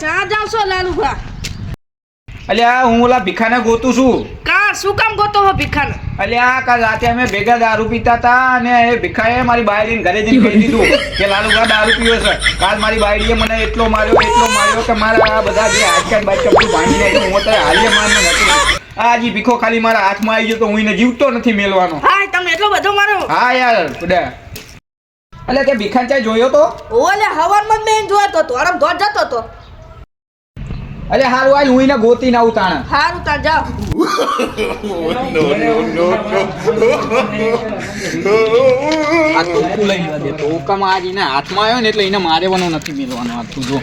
ચા જાવ છો લાલુભા અલ્યા હું ઓલા ભીખાને ગોતું છું. કા શું કામ ગોતો હો ભીખાને? અલ્યા કાલ રાતે અમે ભેગા દારૂ પીતા હતા અને એ ભીખાએ મારી બાયડીને ઘરે જઈને કહી દીધું કે લાલુભા દારૂ પીવો છે. કાલ મારી બાયડીએ મને એટલો માર્યો એટલો માર્યો કે મારા આ બધા જે આજકાલ બાજકા બધું ભાંગી નાખ્યું હું તો હાલીએ મારને નથી. આજી ભીખો ખાલી મારા હાથમાં આવી ગયો તો હું એને જીવતો નથી મેલવાનો. હા તમે એટલો બધો મારો? હા યાર બધા અલ્યા તે ભીખાને ચા જોયો તો? ઓલે હવારમાં મેં જોયો તો આરામ ધોર જતો તો. અરે હારું આલ હું એને ગોતીને આવું તાણે. હારું તાર જાઓ. આ ટોકું લઈ લેવા દે. ટોકામાં આજ એના હાથમાં આવ્યો ને એટલે એને મારેવાનો નથી મેળવાનો આ તું જો.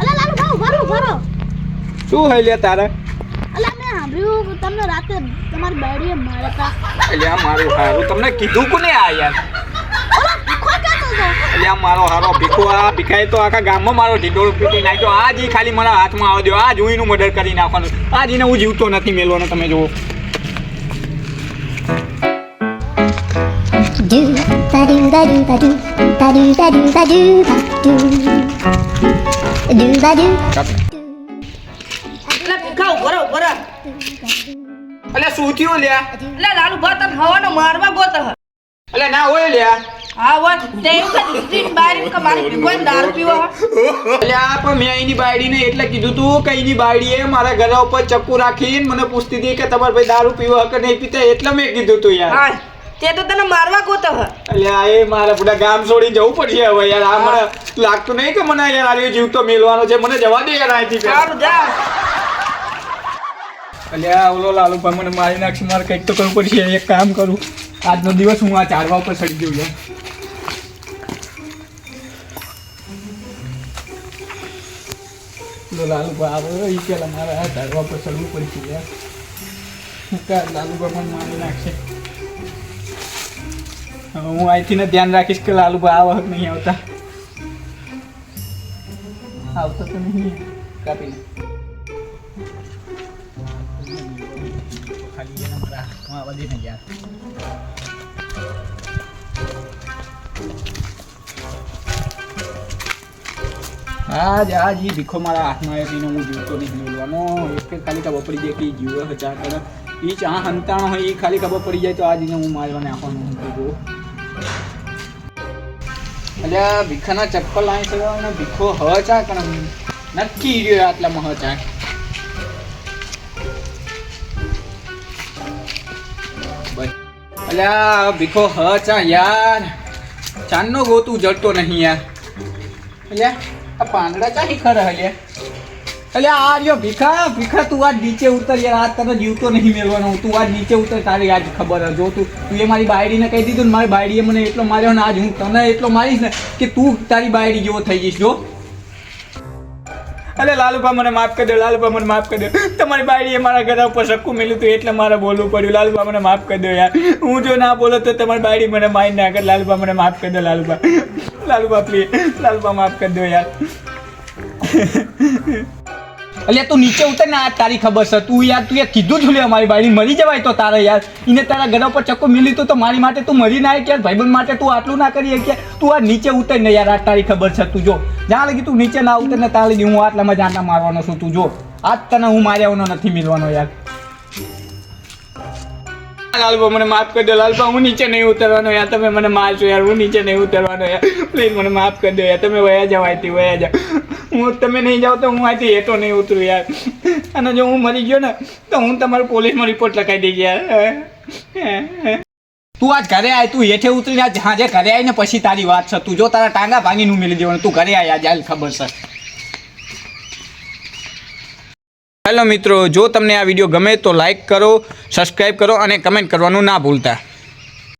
અલા લાલુ ભાવ ભરો ભરો શું હોય લે તારે? અલા મેં સાંભળ્યું કે તમને રાતે તમારી બેડીએ માર્યા હતા એટલે આ મારું હારું. તમને કીધું કોને આ યાર ઓલા ભીખો કહેતો હતો એટલે મારો હારો ભીખો આ ભીખાએ તો આખા ગામમાં મારો ઢીંડોળ પીટી નાખ્યો. આજ ઈ ખાલી મારા હાથમાં આવવા દો આજ હું એનું મર્ડર કરી નાખવાનું આજ એને હું જીવતો નથી મેલવાનો તમે જુઓ. અલ્યા શું થયું લ્યા એટલે લાલુભા તને હવાનો મારવા ગોતા અલ્યા એટલે ના હોય લ્યા હા વાત તે કે મારી દારૂ પીવો. પણ મેં એની બાયડીને એટલે કીધું તું કે એની બાયડીએ મારા ઘર ઉપર ચપ્પુ રાખીને મને પૂછતી હતી કે તમારે ભાઈ દારૂ પીવો કે નહીં પીતા? એટલે મેં કીધું તું યાર. હા તે તો તને મારવા ગોતો હે. એ મારે બધા ગામ છોડી જવું પડશે હવે યાર. આ મને લાગતું નહીં કે મને યાર આર્યો જીવ તો મેલવાનો છે. મને જવા દે યાર અહીંથી સારું જા. એટલે આ ઓલો લાલુભા મને મારી નાખશે મારે કંઈક તો કરવું પડશે. એક કામ કરું. આજનો દિવસ હું આ ચારવા ઉપર ચડી ગયું યાર. લાલુભા આવે એ પેલા મારે આ ધારવા ઉપર ચડવું પડશે યાર. લાલુભા પણ મારી નાખશે. હું અહીંથી ધ્યાન રાખીશ કે લાલુભા આ વખત નહીં આવતા. આવતા તો નહીં કાપીને. ખાલી એના મારા આવવા દે આજ આજ એ ભીખો મારા હાથમાં એને હું જીવતો નહીં મેળવાનો એક ખાલી ખબર પડી જાય કે એ જીવે હજાર કરે ઈ ચા હંતાણો હોય એ ખાલી ખબર પડી જાય તો આજ એને હું મારવાને આપવાનું હું તો જો અલ્યા ભીખાના ચપ્પલ લાવી છે, અને ભીખો હ ચા કરે નક્કી રહ્યો આટલામાં હ ચા. અલ્યા ભીખો હ ચા યાર. ચાંદનો ગોતું જડતો નહીં યાર. અલ્યા પાંદડા ખર હલ્યા એટલે આ રહ્યો ભીખા ભીખા, તું આજ નીચે ઉતર યાર, આજ તને જીવતો નહીં મેળવાનો. તું આજ નીચે ઉતર, તારી આજ ખબર જો તું તું એ મારી બાયડીને કહી દીધું ને, મારી બાયડીએ મને એટલો માર્યો ને, આજ હું તને એટલો મારીશ ને, કે તું તારી બાયડી જેવો થઈ જઈશ, જો. અરે લાલુભા, મને માફ કરી દો, લાલુભા, મને માફ કરી દો. તમારી બાયડીએ મારા ઘર ઉપર સક્કું મેલ્યું હતું એટલે મારે બોલવું પડ્યું. લાલુભા, મને માફ કરી દો યાર. હું જો ના બોલો તો તમારી બાયડી મને મારી નાખે, લાલુભા, મને માફ કરી દો, લાલુભા. લાલુભા પ્લીઝ લાલુભા માફ કરી દો યાર. અલ્યા, તું નીચે ઉતર ને, આ તારી ખબર છે. તું યાર તું યાર કીધું છું લે અમારી બાયડી મરી જવાય તો તારે યાર. એને તારા ગળા ઉપર ચક્કો મિલી તો મારી માટે તું મરી ના કે ભાઈબંધ માટે તું આટલું ના કરી કે તું આ નીચે ઉતર ને યાર, આ તારી ખબર છે તું જો. જ્યાં લગી તું નીચે ના ઉતર ને, ત્યાં લગી હું આટલામાં જાના મારવાનો છું તું જો. આજ તને હું માર્યા નથી મિલવાનો યાર. લાલબા, મને માફ કરી દો. લાલબા, હું નીચે નહીં ઉતરવાનો યાર. તમે મને મારશો યાર. હું નીચે નહીં ઉતરવાનો યાર. પ્લીઝ મને માફ કરી દો યાર. તમે વયા જાઓ અહીંથી, વયા જાઓ. હું તમે નહીં જાઓ તો હું અહીંથી હેઠો નહીં ઉતરું યાર. અને જો હું મરી ગયો ને, તો હું તમારું પોલીસમાં રિપોર્ટ લખાઈ દઈ યાર. તું આજ ઘરે આય. તું હેઠે ઉતરીને આજ હાજે ઘરે આવીને પછી તારી વાત છે. તું જો તારા ટાંગા ભાંગીને મેલી દેવાનું. તું ઘરે આય આજે, હાલ ખબર છે. હેલો મિત્રો, જો તમને આ વીડિયો ગમે તો લાઈક કરો. સબસ્ક્રાઈબ કરો અને કમેન્ટ કરવાનું ના ભૂલતા.